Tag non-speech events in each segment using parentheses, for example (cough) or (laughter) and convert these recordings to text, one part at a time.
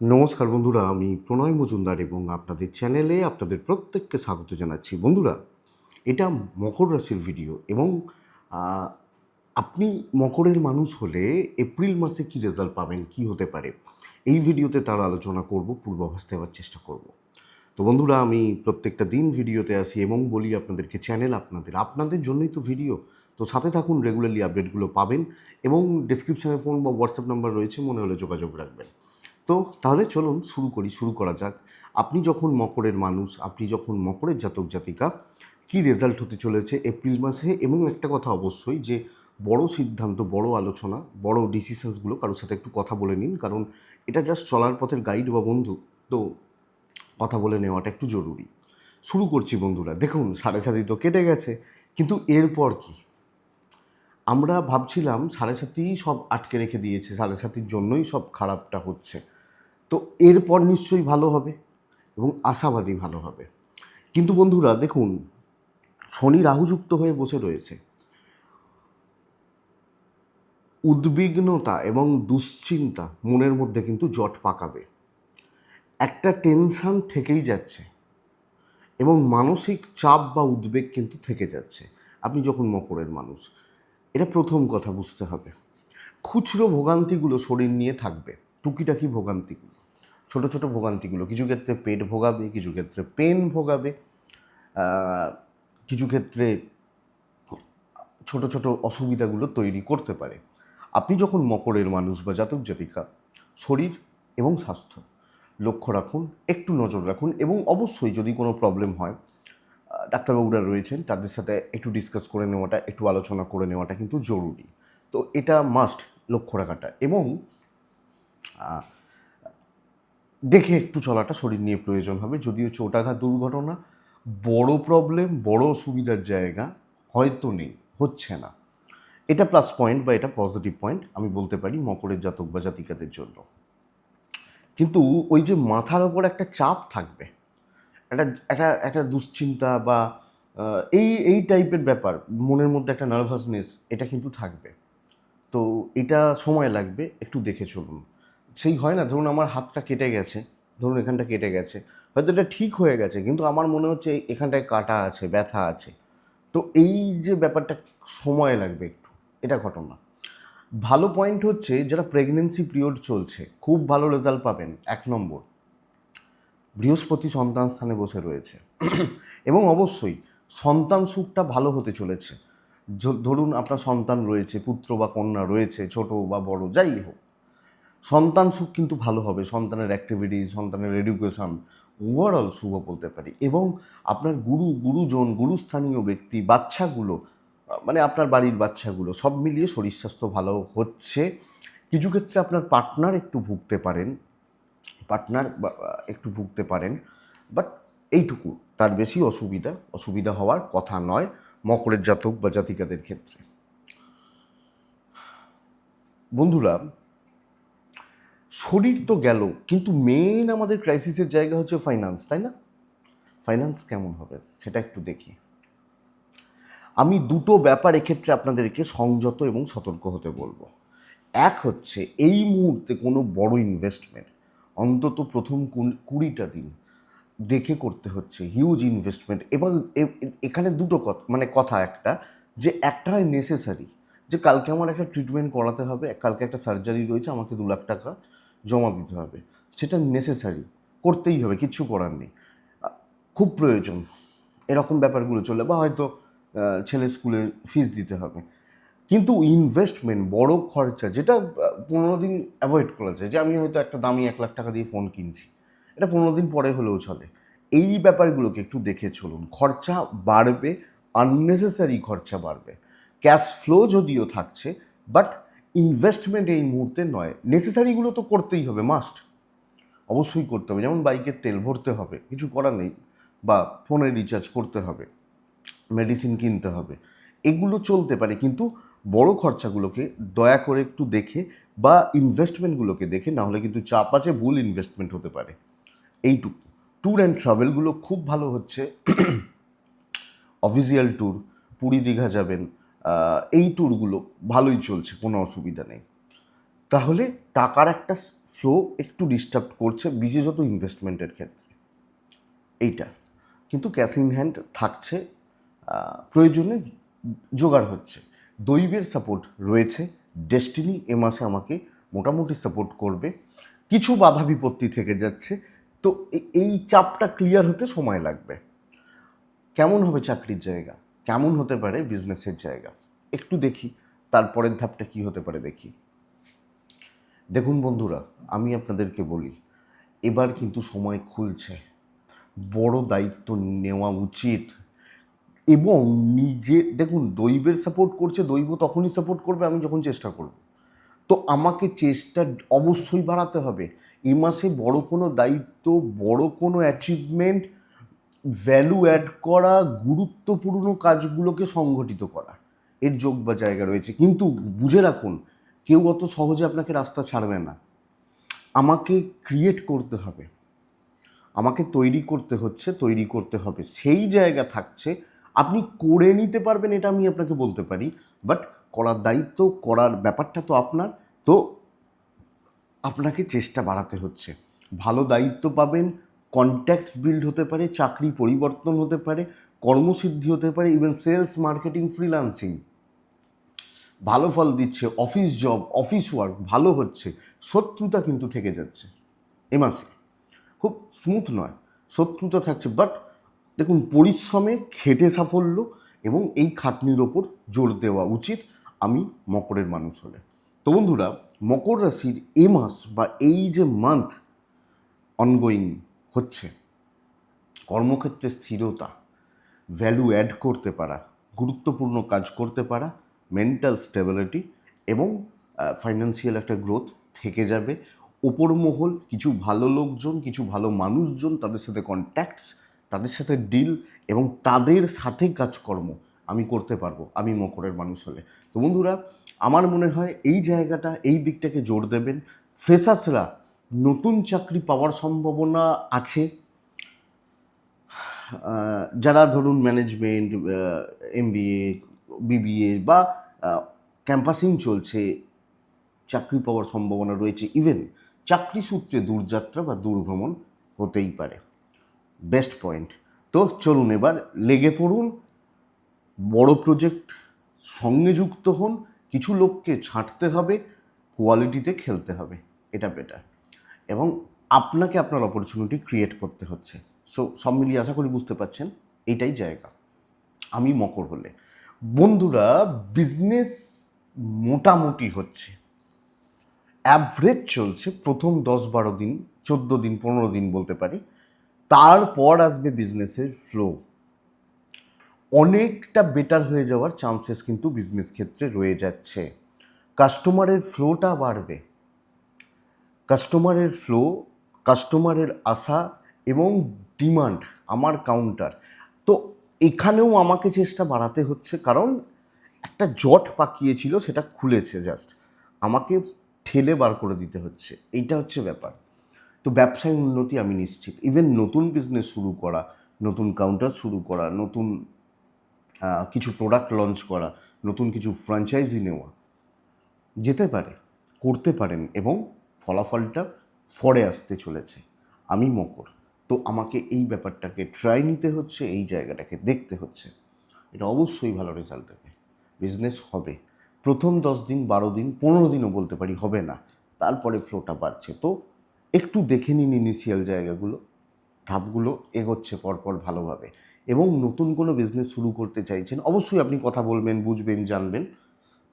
নমস্কার বন্ধুরা, আমি প্রণয় মজুমদার এবং আপনাদের চ্যানেলে আপনাদের প্রত্যেককে স্বাগত জানাচ্ছি। বন্ধুরা, এটা মকর রাশির ভিডিও এবং আপনি মকরের মানুষ হলে এপ্রিল মাসে কি রেজাল্ট পাবেন, কি হতে পারে, এই ভিডিওতে তার আলোচনা করব, পূর্বাভাস দেওয়ার চেষ্টা করব। তো বন্ধুরা, আমি প্রত্যেকটা দিন ভিডিওতে আসি এবং বলি আপনাদেরকে চ্যানেল আপনাদের আপনাদের জন্যই তো ভিডিও তো সাথে থাকুন রেগুলারলি আপডেটগুলো পাবেন এবং ডিসক্রিপশানে ফোন বা হোয়াটসঅ্যাপ নাম্বার রয়েছে, মনে হলে যোগাযোগ রাখবেন। তো তাহলে চলুন শুরু করি, শুরু করা যাক। আপনি যখন মকরের মানুষ, আপনি যখন মকরের জাতক, জাতিকা, কি রেজাল্ট হতে চলেছে এপ্রিল মাসে? এবং একটা কথা অবশ্যই যে, বড় সিদ্ধান্ত, বড় আলোচনা, বড় ডিসিশনসগুলো কারোর সাথে একটু কথা বলে নিন, কারণ এটা জাস্ট চলার পথের গাইড বা বন্ধু, তো কথা বলে নেওয়াটা একটু জরুরি। শুরু করছি বন্ধুরা, দেখুন সাড়ে সাতি তো কেটে গেছে, কিন্তু এরপর কি? আমরা ভাবছিলাম সাড়ে সাতিই সব আটকে রেখে দিয়েছে, সাড়ে সাতির জন্যই সব খারাপটা হচ্ছে। তো এরপর নিশ্চয়ই ভালো হবে এবং আশাবাদী ভালো হবে। কিন্তু বন্ধুরা, দেখুন, শনি রাহুযুক্ত হয়ে বসে রয়েছে। উদ্বিগ্নতা এবং দুশ্চিন্তা মনের মধ্যে কিন্তু জট পাকাবে। একটা টেনশন থেকেই যাচ্ছে এবং মানসিক চাপ বা উদ্বেগ কিন্তু থেকে যাচ্ছে। আপনি যখন মকরের মানুষ, এটা প্রথম কথা বুঝতে হবে। খুচরো ভোগান্তিগুলো শরীর নিয়ে থাকবে, টুকিটাকি ভোগান্তিগুলো। ছোট ছোট ভোগান্তিগুলো, কিছু ক্ষেত্রে পেট ভোগাবে, কিছু ক্ষেত্রে পেন ভোগাবে কিছু ক্ষেত্রে ছোট ছোট অসুবিধাগুলো তৈরি করতে পারে। আপনি যখন মকরের মানুষ বা জাতক জাতিকা, শরীর এবং স্বাস্থ্য লক্ষ্য রাখুন, একটু নজর রাখুন এবং অবশ্যই যদি কোনো প্রবলেম হয় ডাক্তারবাবুরা রয়েছেন, তাদের সাথে একটু ডিসকাস করে নেওয়াটা, একটু আলোচনা করে নেওয়াটা কিন্তু জরুরি। তো এটা মাস্ট লক্ষ্য রাখাটা এবং দেখে একটু চলাটা শরীর নিয়ে প্রয়োজন হবে। যদিও চোটাঘাত দুর্ঘটনা, বড় প্রবলেম বড় অসুবিধার জায়গা হয়তো নেই, হচ্ছে না। এটা প্লাস পয়েন্ট বা এটা পজিটিভ পয়েন্ট আমি বলতে পারি মকরের জাতক বা জাতিকাদের জন্য। কিন্তু ওই যে মাথার ওপর একটা চাপ থাকবে, একটা একটা একটা দুশ্চিন্তা বা এই এই টাইপের ব্যাপার, মনের মধ্যে একটা নার্ভাসনেস এটা কিন্তু থাকবে। তো এটা সময় লাগবে, একটু দেখে চলুন। সেই হয় না, ধরুন আমার হাতটা কেটে গেছে, ধরুন এখানটা কেটে গেছে, হয়তো এটা ঠিক হয়ে গেছে, কিন্তু আমার মনে হচ্ছে এখানটায় কাটা আছে, ব্যথা আছে। তো এই যে ব্যাপারটা সময় লাগবে একটু, এটা ঘটনা। ভালো পয়েন্ট হচ্ছে যারা প্রেগনেন্সি পিরিয়ড চলছে, খুব ভালো রেজাল্ট পাবেন, এক নম্বর। বৃহস্পতি সন্তান স্থানে বসে রয়েছে। এবং অবশ্যই সন্তান সুখটা ভালো হতে চলেছে। ধরুন আপনার সন্তান রয়েছে, পুত্র বা কন্যা রয়েছে, ছোট বা বড়, যাই হোক। সন্তান সুখ কিন্তু ভালো হবে, সন্তানের অ্যাক্টিভিটি সন্তানের এডুকেশন ওভারঅল শুভ বলতে পারি। এবং আপনার গুরু, গুরুজন, গুরুস্থানীয় ব্যক্তি, বাচ্চাগুলো মানে আপনার বাড়ির বাচ্চাগুলো, সব মিলিয়ে শরীর স্বাস্থ্য ভালো হচ্ছে। কিছু ক্ষেত্রে আপনার পার্টনার একটু ভুগতে পারেন পার্টনার একটু ভুগতে পারেন বাট এইটুকু, তার বেশি অসুবিধা অসুবিধা হওয়ার কথা নয়, মকরের জাতক বা জাতিকাদের ক্ষেত্রে। বন্ধুরা শরীর তো গেল, কিন্তু মেন আমাদের ক্রাইসিসের জায়গা হচ্ছে ফাইন্যান্স তাই না? ফাইন্যান্স কেমন হবে? সেটা একটু দেখি। আমি দুটো ব্যাপার এক্ষেত্রে আপনাদেরকে সংযত এবং সতর্ক হতে বলব। এক হচ্ছে, এই মুহূর্তে কোনো বড় ইনভেস্টমেন্ট অন্তত প্রথম কুড়ি- কুড়িটা দিন, দেখে করতে হচ্ছে হিউজ ইনভেস্টমেন্ট এবং এখানে দুটো কথা মানে কথা একটা, যে একটা হয় নেসেসারি যে কালকে আমার একটা ট্রিটমেন্ট করাতে হবে, কালকে একটা সার্জারি রয়েছে, আমাকে দু লাখ টাকা জমা দিতে হবে। সেটা নেসেসারি করতেই হবে কিচ্ছু করার নেই। খুব প্রয়োজন, এরকম ব্যাপারগুলো চলে বা হয়তো ছেলে স্কুলে ফিস দিতে হবে। কিন্তু ইনভেস্টমেন্ট বড় খরচা, যেটা পনেরো দিন অ্যাভয়েড করা যায়। যে আমি হয়তো একটা দামি এক লাখ টাকা দিয়ে ফোন কিনছি, এটা পনেরো দিন পরে হলেও চলে। এই ব্যাপারগুলোকে একটু দেখে চলুন। খরচা বাড়বে আননেসেসারি খরচা বাড়বে। ক্যাশ ফ্লো যদিও থাকছে বাট ইনভেস্টমেন্ট এই মুহূর্তে নয়। নেসেসারিগুলো তো করতেই হবে মাস্ট অবশ্যই করতে হবে। যেমন বাইকের তেল ভরতে হবে, কিছু করার নেই। বা ফোনে রিচার্জ করতে হবে মেডিসিন কিনতে হবে। এগুলো চলতে পারে, কিন্তু বড় খরচাগুলোকে দয়া করে একটু দেখে বা ইনভেস্টমেন্টগুলোকে দেখে, না হলে কিন্তু চাপ আছে, ভুল ইনভেস্টমেন্ট হতে পারে। এইটুকু। ট্যুর অ্যান্ড ট্রাভেলগুলো খুব ভালো হচ্ছে। (clears throat) অফিসিয়াল ট্যুর পুরী দীঘা যাবেন এই ট্যুরগুলো ভালোই চলছে, কোনো অসুবিধা নেই। তাহলে টাকার একটা ফ্লো একটু ডিস্টার্ব করছে বিশেষত ইনভেস্টমেন্টের ক্ষেত্রে। এইটা। কিন্তু ক্যাশ ইন হ্যান্ড থাকছে প্রয়োজনে জোগাড় হচ্ছে। দৈবের সাপোর্ট রয়েছে ডেস্টিনি এ মাসে আমাকে মোটামুটি সাপোর্ট করবে। কিছু বাধা বিপত্তি থেকে যাচ্ছে। তো এই চাপটা ক্লিয়ার হতে সময় লাগবে। কেমন হবে চাকরির জায়গা? কেমন হতে পারে বিজনেসের জায়গা? একটু দেখি, তারপরের ধাপটা কি হতে পারে দেখি। দেখুন বন্ধুরা, আমি আপনাদেরকে বলি, এবার কিন্তু সময় খুলছে। বড় দায়িত্ব নেওয়া উচিত এবং নিজে, দেখুন, দৈবের সাপোর্ট করছে, দৈব তখনই সাপোর্ট করবে, আমি যখন চেষ্টা করব। তো আমাকে চেষ্টা অবশ্যই বাড়াতে হবে। এ মাসে বড় কোনো দায়িত্ব, বড় কোনো অ্যাচিভমেন্ট ভ্যালু অ্যাড করা, গুরুত্বপূর্ণ কাজগুলোকে সংগঠিত করা। এর যোগ বা জায়গা রয়েছে। কিন্তু বুঝে রাখুন, কেউ অত সহজে আপনাকে রাস্তা ছাড়বে না। আমাকে ক্রিয়েট করতে হবে। আমাকে তৈরি করতে হচ্ছে, তৈরি করতে হবে। সেই জায়গা থাকছে। আপনি করে নিতে পারবেন, এটা আমি আপনাকে বলতে পারি। বাট করার দায়িত্ব, করার ব্যাপারটা তো আপনার। তো আপনাকে চেষ্টা বাড়াতে হচ্ছে। ভালো দায়িত্ব পাবেন কন্ট্যাক্ট বিল্ড হতে পারে, চাকরি পরিবর্তন হতে পারে, কর্মসিদ্ধি হতে পারে ইভেন সেলস মার্কেটিং ফ্রিলান্সিং ভালো ফল দিচ্ছে অফিস জব অফিস ওয়ার্ক ভালো হচ্ছে, শত্রুতা কিন্তু থেকে যাচ্ছে। এ মাসে। খুব স্মুথ নয়, শত্রুতা থাকছে বাট দেখুন, পরিশ্রমে খেটে সাফল্য এবং এই খাটনির ওপর জোর দেওয়া উচিত আমি মকরের মানুষ হলে। তো বন্ধুরা, মকর রাশির এ মাস বা এই যে মান্থ অনগোয়িং হচ্ছে। কর্মক্ষেত্রে স্থিরতা ভ্যালু অ্যাড করতে পারা, গুরুত্বপূর্ণ কাজ করতে পারা মেন্টাল স্টেবিলিটি এবং ফাইন্যান্সিয়াল একটা গ্রোথ থেকে যাবে। ওপর মহল কিছু ভালো লোকজন, কিছু ভালো মানুষজন তাদের সাথে কন্ট্যাক্টস তাদের সাথে ডিল এবং তাদের সাথে কাজকর্ম আমি করতে পারব, আমি মকরের মানুষ হলে। তো বন্ধুরা, আমার মনে হয় এই জায়গাটা, এই দিকটাকে জোর দেবেন। ফ্রেশার্সরা নতুন চাকরি পাওয়ার সম্ভাবনা আছে। যারা ধরুন ম্যানেজমেন্ট এমবিএ বিবিএ বা ক্যাম্পাসিং চলছে, চাকরি পাওয়ার সম্ভাবনা রয়েছে। ইভেন চাকরি সূত্রে দূরযাত্রা বা দূরভ্রমণ হতেই পারে। বেস্ট পয়েন্ট তো চলুন এবার লেগে পড়ুন, বড় প্রজেক্ট সঙ্গে যুক্ত হন, কিছু লোককে ছাঁটতে হবে কোয়ালিটিতে খেলতে হবে। এটা বেটার এবং আপনাকে আপনার অপরচুনিটি ক্রিয়েট করতে হচ্ছে। সো সব মিলিয়ে আশা করি বুঝতে পারছেন এইটাই জায়গা। আমি মকর হলে। বন্ধুরা বিজনেস মোটামুটি হচ্ছে। অ্যাভারেজ চলছে প্রথম দশ বারো দিন, চোদ্দ দিন, পনেরো দিন বলতে পারি। তারপর আসবে বিজনেসের ফ্লো অনেকটা বেটার হয়ে যাওয়ার চান্সেস কিন্তু বিজনেস ক্ষেত্রে রয়ে যাচ্ছে। কাস্টমারের ফ্লোটা বাড়বে। কাস্টমারের ফ্লো, কাস্টমারের আশা এবং ডিমান্ড আমার কাউন্টার। তো এখানেও আমাকে চেষ্টা বাড়াতে হচ্ছে কারণ একটা জট পাকিয়েছিল, সেটা খুলেছে জাস্ট আমাকে ঠেলে বার করে দিতে হচ্ছে। এইটা হচ্ছে ব্যাপার। তো ব্যবসায় উন্নতি আমি নিশ্চিত। ইভেন নতুন বিজনেস শুরু করা, নতুন কাউন্টার শুরু করা, নতুন কিছু প্রোডাক্ট লঞ্চ করা, নতুন কিছু ফ্র্যাঞ্চাইজি নেওয়া, যেতে পারে, করতে পারেন এবং ফলাফলটা ফরে আসতে চলেছে। আমি মকর। তো আমাকে এই ব্যাপারটাকে ট্রাই নিতে হচ্ছে, এই জায়গাটাকে দেখতে হচ্ছে। এটা অবশ্যই ভালো রেজাল্ট দেবে। বিজনেস হবে। প্রথম দশ দিন, বারো দিন, পনেরো দিনও বলতে পারি হবে না। তারপরে ফ্লোটা বাড়ছে। তো একটু দেখে নিন ইনিশিয়াল জায়গাগুলো। ধাপগুলো এগোচ্ছে পরপর ভালোভাবে। এবং নতুন কোনো বিজনেস শুরু করতে চাইছেন, অবশ্যই আপনি কথা বলবেন, বুঝবেন, জানবেন।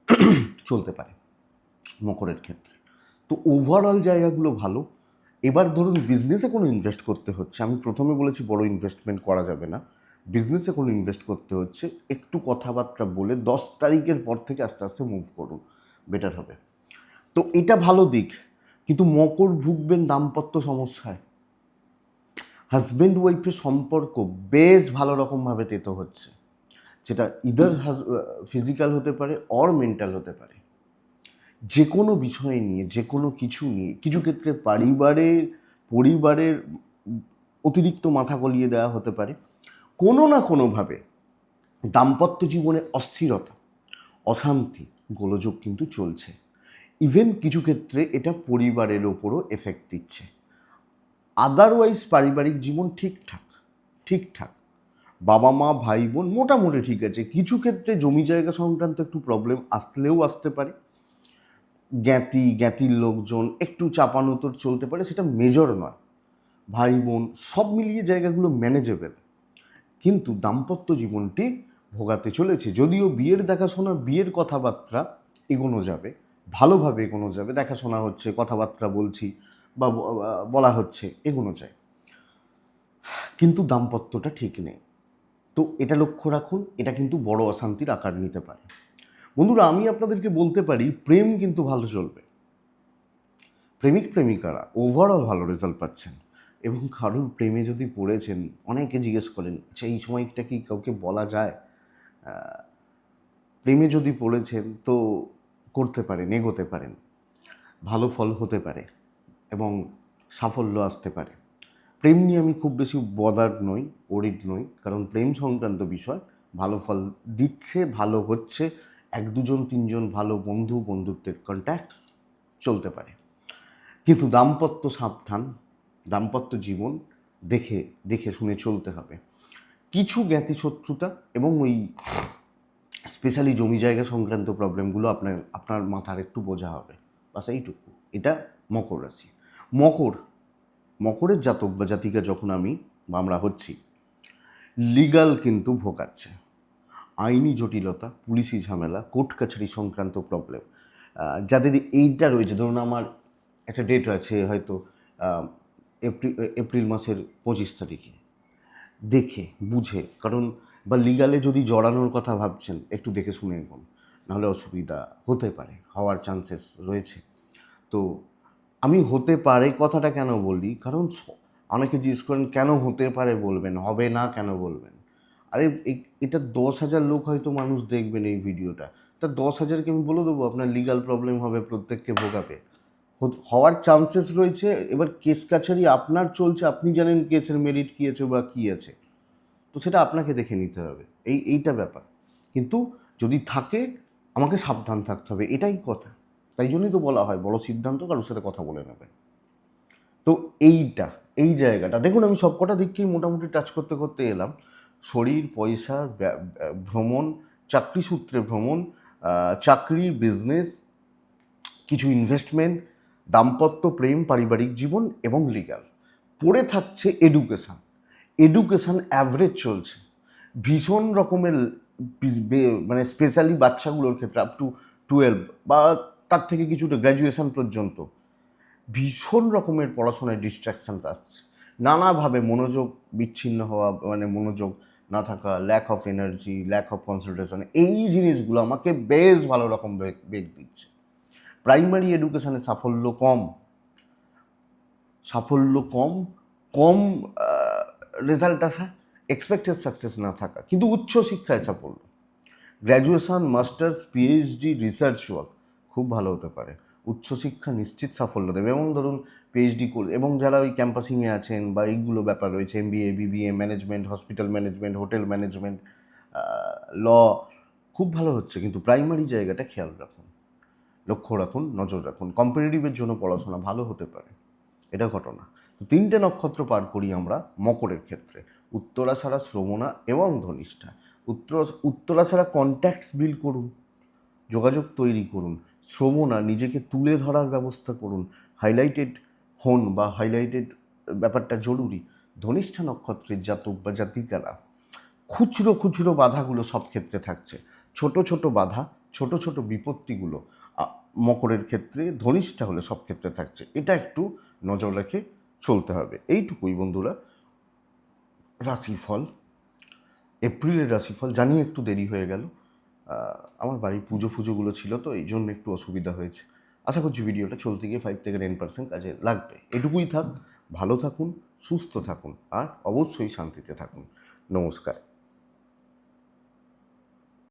(clears throat) চলতে পারে। মকরের ক্ষেত্রে। তো ওভারঅল জায়গাগুলো ভালো। এবার ধরুন বিজনেসে কোনো ইনভেস্ট করতে হচ্ছে। আমি প্রথমে বলেছি বড় ইনভেস্টমেন্ট করা যাবে না। বিজনেসে কোনো ইনভেস্ট করতে হচ্ছে। একটু কথাবার্তা বলে দশ তারিখের পর থেকে আস্তে আস্তে মুভ করুন। বেটার হবে। তো এটা ভালো দিক। কিন্তু মকর ভুগবেন দাম্পত্য সমস্যায়। হাজব্যান্ড ওয়াইফের সম্পর্ক বেশ ভালো রকমভাবে তেতো হচ্ছে। যেটা ইদার ফিজিক্যাল হতে পারে অর মেন্টাল হতে পারে। যে কোনো বিষয় নিয়ে, যে কোনো কিছু নিয়ে, কিছু ক্ষেত্রে পরিবারের পরিবারের অতিরিক্ত মাথা গলিয়ে দেওয়া হতে পারে। কোনো না কোনোভাবে দাম্পত্য জীবনে অস্থিরতা, অশান্তি, গোলযোগ কিন্তু চলছে। ইভেন কিছু ক্ষেত্রে এটা পরিবারের ওপরও এফেক্ট দিচ্ছে। আদারওয়াইজ পারিবারিক জীবন ঠিকঠাক ঠিকঠাক। বাবা মা, ভাই বোন মোটামুটি ঠিক আছে। কিছু ক্ষেত্রে জমি জায়গা সংক্রান্ত একটু প্রবলেম আসলেও আসতে পারে। জ্ঞাতি, জ্ঞাতির লোকজন, একটু চাপানোতর চলতে পারে, সেটা মেজর নয়। ভাই, বোন, সব মিলিয়ে জায়গাগুলো ম্যানেজেবেল কিন্তু দাম্পত্য জীবনটি ভোগাতে চলেছে। যদিও বিয়ের দেখাশোনা, বিয়ের কথাবার্তা এগোনো যাবে, ভালোভাবে এগোনো যাবে, দেখাশোনা হচ্ছে, কথাবার্তা বলছি বা বলা হচ্ছে, এগোনো যায়। কিন্তু দাম্পত্যটা ঠিক নেই। তো এটা লক্ষ্য রাখুন, এটা কিন্তু বড় অশান্তির আকার নিতে পারে। বন্ধুরা, আমি আপনাদেরকে বলতে পারি, প্রেম কিন্তু ভালো চলবে। প্রেমিক, প্রেমিকারা ওভারঅল ভালো রেজাল্ট পাচ্ছেন এবং কারোর প্রেমে যদি পড়েছেন, অনেকে জিজ্ঞেস করেন আচ্ছা এই সময়টা কি কাউকে বলা যায়? প্রেমে যদি পড়েছেন, তো করতে পারেন, এগোতে পারেন, ভালো ফল হতে পারে এবং সাফল্য আসতে পারে। প্রেম নিয়ে আমি খুব বেশি বদার নই ওরিড নই, কারণ প্রেম সংক্রান্ত বিষয়, ভালো ফল দিচ্ছে, ভালো হচ্ছে এক দুজন, তিনজন ভালো বন্ধু, বন্ধুত্বের কন্ট্যাক্টস চলতে পারে। কিন্তু দাম্পত্য সাবধান, দাম্পত্য জীবন দেখে দেখে শুনে চলতে হবে। কিছু জ্ঞাতি শত্রুতা এবং ওই স্পেশালি জমি জায়গা সংক্রান্ত প্রবলেমগুলো আপনার আপনার মাথার একটু বোঝা হবে। বাস এইটুকু। এটা মকর রাশি। মকর, মকরের জাতক বা জাতিকা যখন আমি বা আমরা হচ্ছি লিগাল কিন্তু ভোগাচ্ছে। আইনি জটিলতা, পুলিশি ঝামেলা, কোর্ট কাছারি সংক্রান্ত প্রবলেম যাদের এইটা রয়েছে, ধরুন আমার একটা ডেট আছে হয়তো এপ্রিল এপ্রিল মাসের পঁচিশ তারিখে। দেখে, বুঝে, কারণ বা লিগালে যদি জড়ানোর কথা ভাবছেন, একটু দেখে শুনে এগোন নাহলে অসুবিধা হতে পারে, হওয়ার চান্সেস রয়েছে। তো আমি হতে পারে কথাটা কেন বলি? কারণ অনেকে জিজ্ঞেস করেন, কেন হতে পারে বলবেন? হবে না কেন বলবেন? আরে এটা দশ হাজার লোক হয়তো মানুষ দেখবেন এই ভিডিওটা। তা দশ হাজারকে আমি বলে দেবো, আপনার লিগাল প্রবলেম হবে প্রত্যেককে ভোগাবে। হওয়ার চান্সেস রয়েছে, এবার কেস কাছারি আপনার চলছে, আপনি জানেন কেসের মেরিট কী আছে বা কী আছে। তো সেটা আপনাকে দেখে নিতে হবে, এই, এইটা ব্যাপার। কিন্তু যদি থাকে, আমাকে সাবধান থাকতে হবে, এটাই কথা। তাই জন্যই তো বলা হয়, বড় সিদ্ধান্ত কারোর সাথে কথা বলে নেবে তো এইটা, এই জায়গাটা, দেখুন আমি সবকটা দিককেই মোটামুটি টাচ করতে করতে এলাম। শরীর, পয়সা ভ্রমণ চাকরি সূত্রে ভ্রমণ চাকরি বিজনেস কিছু ইনভেস্টমেন্ট দাম্পত্য প্রেম, পারিবারিক জীবন এবং লিগাল পড়ে থাকছে এডুকেশান এডুকেশান অ্যাভারেজ চলছে। ভীষণ রকমের মানে স্পেশালি বাচ্চাগুলোর ক্ষেত্রে আপ টু টুয়েলভ বা তার থেকে কিছুটা গ্র্যাজুয়েশন পর্যন্ত। ভীষণ রকমের পড়াশোনায় ডিস্ট্রাকশান আসছে। নানাভাবে মনোযোগ বিচ্ছিন্ন হওয়া মানে মনোযোগ না থাকা lack of energy lack of concentration এই জিনিসগুলো আমাকে বেশ ভালো রকম বেগ দিচ্ছে। প্রাইমারি এডুকেশানে সাফল্য কম। সাফল্য কম কম রেজাল্ট আসা এক্সপেক্টেড সাকসেস না থাকা, কিন্তু উচ্চ শিক্ষায় সাফল্য। Graduation masters PhD research work খুব ভালো হতে পারে। উচ্চশিক্ষা নিশ্চিত সাফল্য দেবে। এবং ধরুন পিএইচডি করে এবং যারা ওই ক্যাম্পাসিংয়ে আছেন বা এইগুলো ব্যাপার রয়েছে MBA BBA management hospital management hotel management law খুব ভালো হচ্ছে। কিন্তু প্রাইমারি জায়গাটা খেয়াল রাখুন। লক্ষ্য রাখুন, নজর রাখুন। কম্পিটিটিভের জন্য পড়াশোনা ভালো হতে পারে। এটা ঘটনা। তো তিনটে নক্ষত্র পার করি আমরা মকরের ক্ষেত্রে। উত্তরা ছাড়া শ্রবণা এবং ধনিষ্ঠা। উত্তর ছাড়া কন্ট্যাক্টস বিল করুন। যোগাযোগ তৈরি করুন। শ্রবণা নিজেকে তুলে ধরার ব্যবস্থা করুন। হাইলাইটেড হন বা হাইলাইটেড ব্যাপারটা জরুরি। ধনিষ্ঠা নক্ষত্রের জাতক বা জাতিকারা, খুচরো খুচরো বাধাগুলো সব ক্ষেত্রে থাকছে। ছোট ছোট বাধা, ছোট ছোট বিপত্তিগুলো মকরের ক্ষেত্রে ধনিষ্ঠা হলে সব ক্ষেত্রে থাকছে। এটা একটু নজর রেখে চলতে হবে। এইটুকুই বন্ধুরা। রাশিফল, এপ্রিলের রাশিফল, জানি একটু দেরি হয়ে গেল। আমার বাড়ির পুজো ফুজোগুলো ছিল তো, এই জন্য একটু অসুবিধা হয়েছে। আশা করছি ভিডিওটা চলতে গিয়ে ফাইভ থেকে টেন পার্সেন্ট কাজে লাগবে। এটুকুই থাক, ভালো থাকুন, সুস্থ থাকুন, আর অবশ্যই শান্তিতে থাকুন। নমস্কার।